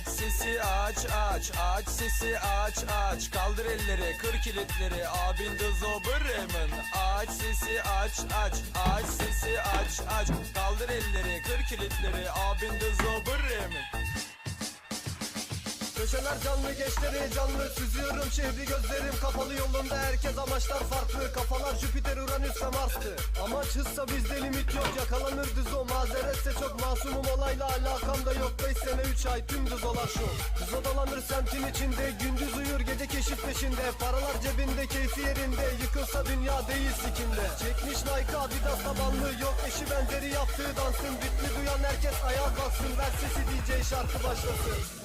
Aç sesi aç aç. Aç sesi aç aç. Kaldır elleri kır kilitleri. Abin de Bremen Aç sesi aç aç. Aç sesi aç aç. Kaldır elleri kır kilitleri. Abin de Bremen Köşeler canlı gençleri canlı. Süzüyorum şehri gözlerim kapalı. Yolunda Herkes amaçlar farklı. Kafalar Jüpiter Uranüs ve Mars'tı. Amaç hızsa bizde limit yok. Yakalanır çok masumum Olayla alakam da yok. 5 sene 3 ay tüm düz olan şu Düz semtin içinde Gündüz uyur gece keşif peşinde. Paralar cebinde keyfi yerinde. Yıkılsa dünya değil sikinde Çekmiş Nike Adidas tabanlı Yok eşi benzeri yaptığı dansın. Ritmi duyan herkes ayağa kalksın. Ver sesi DJ şarkı başlasın